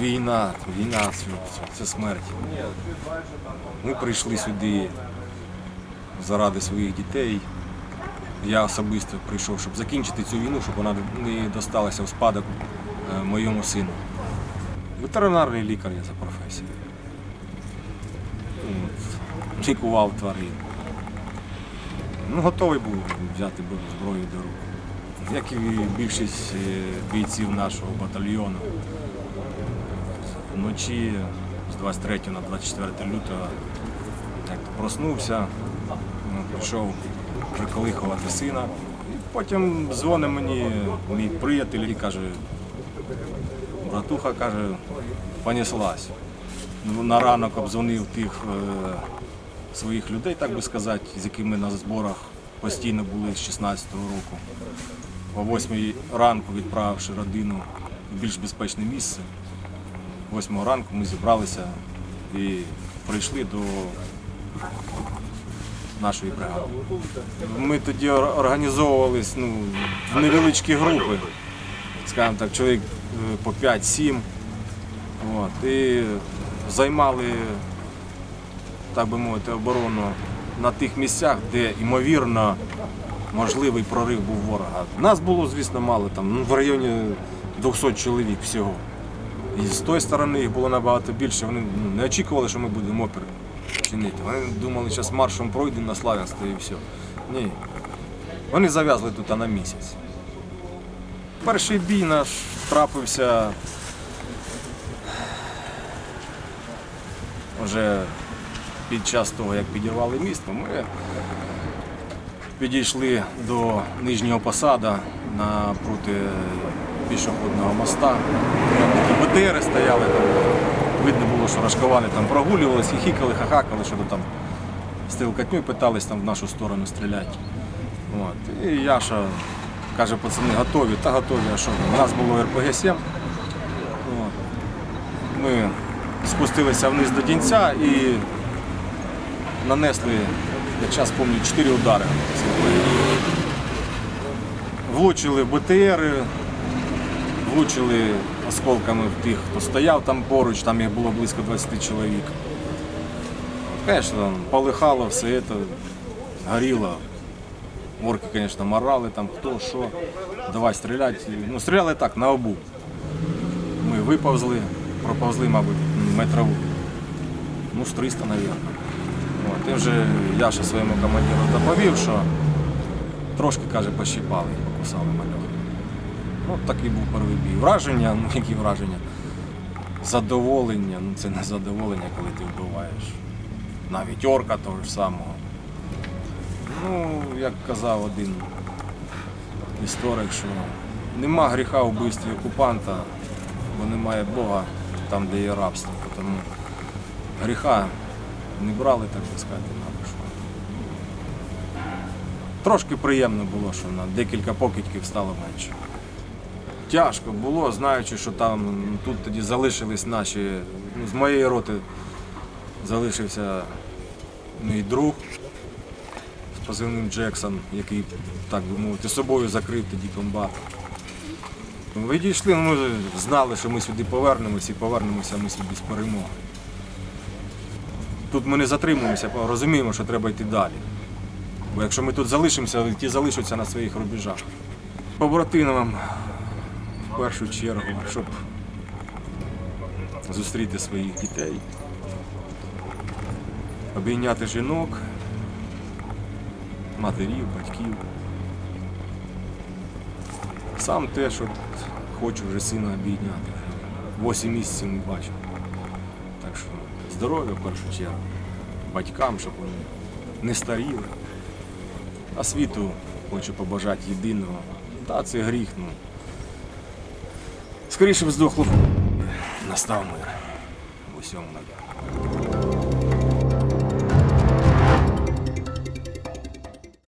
війна, війна це, смерть. Ми прийшли сюди заради своїх дітей. Я особисто прийшов, щоб закінчити цю війну, щоб вона не досталася в спадок е, моєму сину. Ветеринарний лікар я за професією. Лікував тварин. Ну, готовий був взяти зброю до рук. Як і більшість е, бійців нашого батальйону. Вночі з 23 на 24 лютого як проснувся, ну, пішов приколихувати сина. Потім дзвонить мені мій приятель і каже, братуха каже, понеслась. Ну, На ранок обдзвонив тих е, своїх людей, так би сказати, з якими на зборах постійно були з 16-го року. О 8 ранку відправивши родину в більш безпечне місце. 8 ранку ми зібралися і прийшли до нашої бригади. Ми тоді ор- організовувались ну, в невеличкі групи, скажімо так, чоловік е, по 5-7. І займали, так би мовити, оборону на тих місцях, де ймовірно можливий прорив був ворога. Нас було, звісно, мало, там, ну, в районі 200 чоловік всього. І з тої сторони їх було набагато більше. Вони не очікували, що ми будемо опір чинити. Вони думали, що маршем пройдемо на Славянське і все. Ні. Вони зав'язли тут на місяць. Перший бій наш трапився вже під час того, як підірвали місто. Ми підійшли до нижнього посада напроти пішохідного моста. Там такі БТРи стояли, там видно було, що рашковани там прогулювалися, хіхікали, хахакали, що там стрілкатню питались там в нашу сторону стріляти. От. І Яша каже, пацани готові, та готові, а що? У нас було РПГ-7. Ми спустилися вниз до кінця і нанесли, я час пам'ятаю, 4 удари. Влучили в БТР, влучили осколками в тих, хто стояв там поруч, там їх було близько 20 чоловік. Звісно, полихало все це, горіло. Орки, звісно, морали, там хто, що, давай стріляти. Ну, стріляли так, на обу. Ми виповзли, проповзли, мабуть, метрів, ну, з 300, мабуть. От, і вже Яша своєму командиру доповів, що трошки, каже, пощипали, покусали малюк. Ну, такий був перший бій. Враження, ну які враження? Задоволення, ну це не задоволення, коли ти вбиваєш. Навіть орка того ж самого. Ну, як казав один історик, що нема гріха вбивстві окупанта, бо немає Бога там, де є рабство. Тому гріха не брали, так би сказати, на душу. Трошки приємно було, що на декілька покидьків стало менше. Тяжко було, знаючи, що там тут тоді залишились наші, ну, з моєї роти залишився мій друг з позивним Джексон, який, так би мовити, собою закрив тоді комбат. Ми дійшли, ну, ми знали, що ми сюди повернемося і повернемося ми сюди з перемоги. Тут ми не затримуємося, розуміємо, що треба йти далі. Бо якщо ми тут залишимося, ті залишаться на своїх рубежах. Побратимам в першу чергу, щоб зустріти своїх дітей, обійняти жінок, матерів, батьків. Сам теж от хочу вже сина обійняти. Восім місяців не бачив. Так що здоров'я в першу чергу, батькам, щоб вони не старіли. А світу хочу побажати єдиного. Та це гріх. Ну. Скоріше б здохло. Настав мир. В усьому надя.